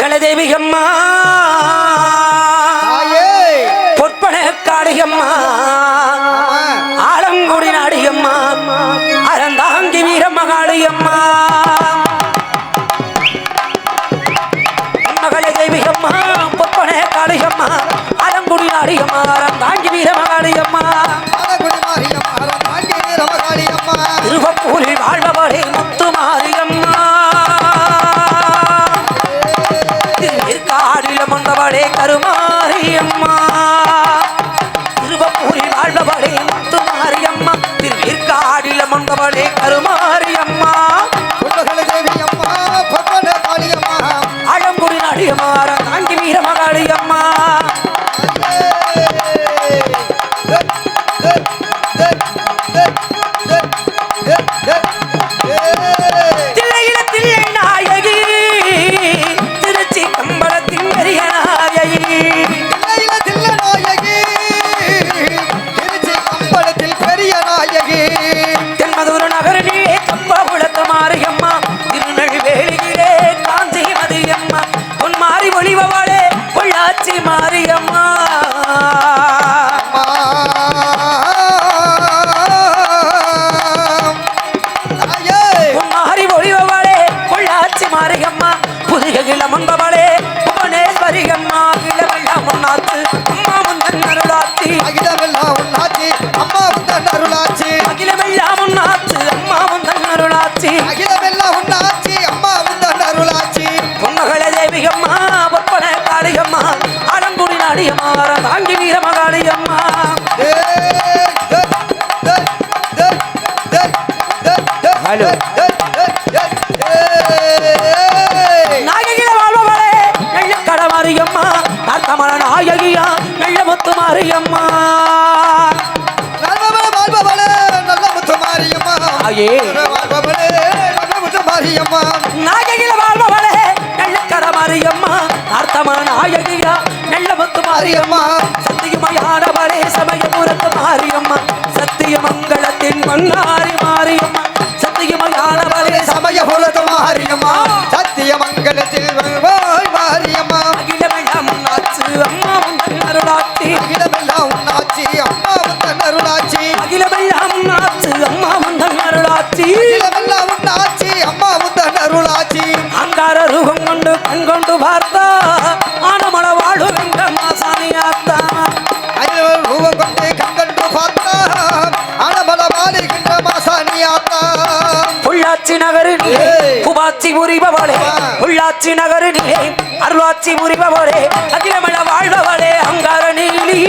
கலதேவி அம்மா தாயே பொற்பன காளியம்மா ஆலங்குடி நாடியம்மா அறந்தாங்கி வீரமகாளியம்மா திருக்காடில கருமாரியம்மா. மாரியம்மா. மாறி ஒளிபவளே பொள்ளாச்சி மாரியம்மா. புதிய கிளமந்தவளே புவனேஸ்வரி அம்மா. கிளமெல்லாம் முன்னாத்து அம்மா முந்தன் அருளாத்தி. ஹலோ நாயகில வாழ்பவளே நல்ல கடமாரியம்மா நாட்டமல நாயகியா நல்ல முத்து மாரியம்மா நாயகில வாழ்பவளே நல்ல கடமாரியம்மா நாட்டமல நாயகியா நல்ல முத்து மாரியம்மா. சத்தியமயானவளே சமயபுரத்து மாரியம்மா. அகிலமெல்லாம் உன்னாச்சி அம்மா உந்தன் அருளாச்சி. அங்கார ரூபம் கொண்டு கண் கொண்டு பார்த்தா ஆனமள வாழு வெங்க மாசாணியாத்தா. அகிலவன் ரூபம் கொண்டு பார்த்தா புரிபவளே புரிபவளே அகிலமள வாழ்பவளே அங்கார நீலி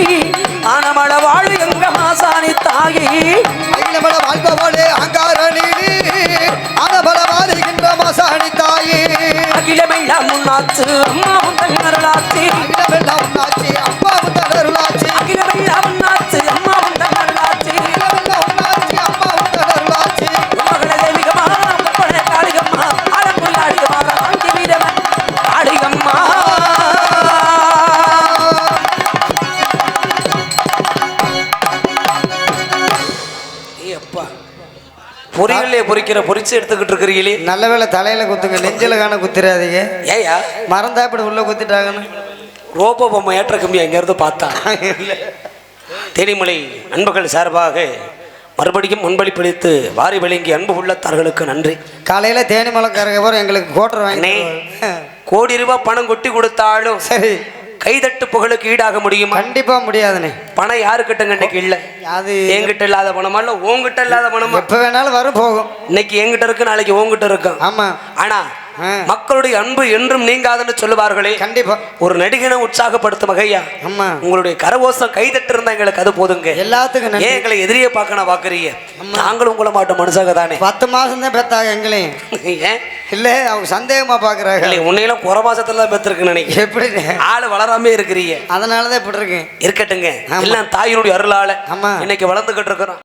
ஆனமள வாழு எங்க மாசாணி தாயி. அகிலமல வாழ்பவளே அங்கார தாயே அகிலமெல்லாம் உன்னாச்சு அம்மா உந்தன் அருளாட்சி அகிலமெல்லாம் உன்னாச்சு. பொரியலே பொரிக்கிற பொரிச்சு எடுத்துக்கிட்டு இருக்கிறீங்களே. நல்ல வேளை தலையில குத்துங்க நெஞ்சில காண குத்திராதீங்க. ஏயா மறந்தா இப்படி உள்ள குத்திட்டாங்கன்னு. ரோபோ பொம்மை ஏற்ற கம்பி அங்கேருந்து பார்த்தா? தேனிமலை அன்புகள் சார்பாக மறுபடியும் முன்பளிப்பளித்து வாரி வழங்கி அன்பு உள்ளத்தார்களுக்கு நன்றி. காலையில தேனி மலைக்காரங்க போற எங்களுக்கு கோட்டர் அண்ணே வாங்கி கோடி ரூபாய் பணம் கொட்டி கொடுத்தாலும் சரி. கைதட்டு புகழுக்கு ஈடாக முடியுமா? கண்டிப்பா முடியாதுண்ணே. பணம் யாருக்கிட்டங்க இன்னைக்கு இல்ல? அது என்கிட்ட இல்லாத பணமா இல்ல உன்கிட்ட இல்லாத பணமா? எப்ப வேணாலும் வரும் போகும். இன்னைக்கு என்கிட்ட இருக்கு நாளைக்கு உன்கிட்ட இருக்கும் ஆமா. ஆனா. மக்களுடைய அன்பு என்றும் நீங்காதுன்னு சொல்லுவார்களே. கண்டிப்பா. ஒரு நடிகனை உற்சாகப்படுத்தும் வகையா? ஆமா. உங்களுடைய கரகோசம் கைதட்டு இருந்தா எங்களுக்கு அது போதுங்க எல்லாத்துக்கும் ஏன் எங்களை எதிரியே பார்க்கணும் பாக்குறீங்க நாங்களும் உங்களை மாட்டோம் மனுஷங்க தானே. பத்து மாசம் தான் பெத்தாங்க எங்களையும். ஏன்? இல்ல அவங்க சந்தேகமா பாக்குறாங்க. இல்லை உன்னையெல்லாம் குறை மாசத்துல தான் பெற்றிருக்குன்னு நினைக்கிறேன். எப்படி ஆளு வளராமே இருக்கிறீங்க. அதனாலதான் இப்படி இருக்கேன். இருக்கட்டுங்க. எல்லாம் தாயினுடைய அருளால ஆமா. இன்னைக்கு வளர்ந்துகிட்டு இருக்கிறோம்.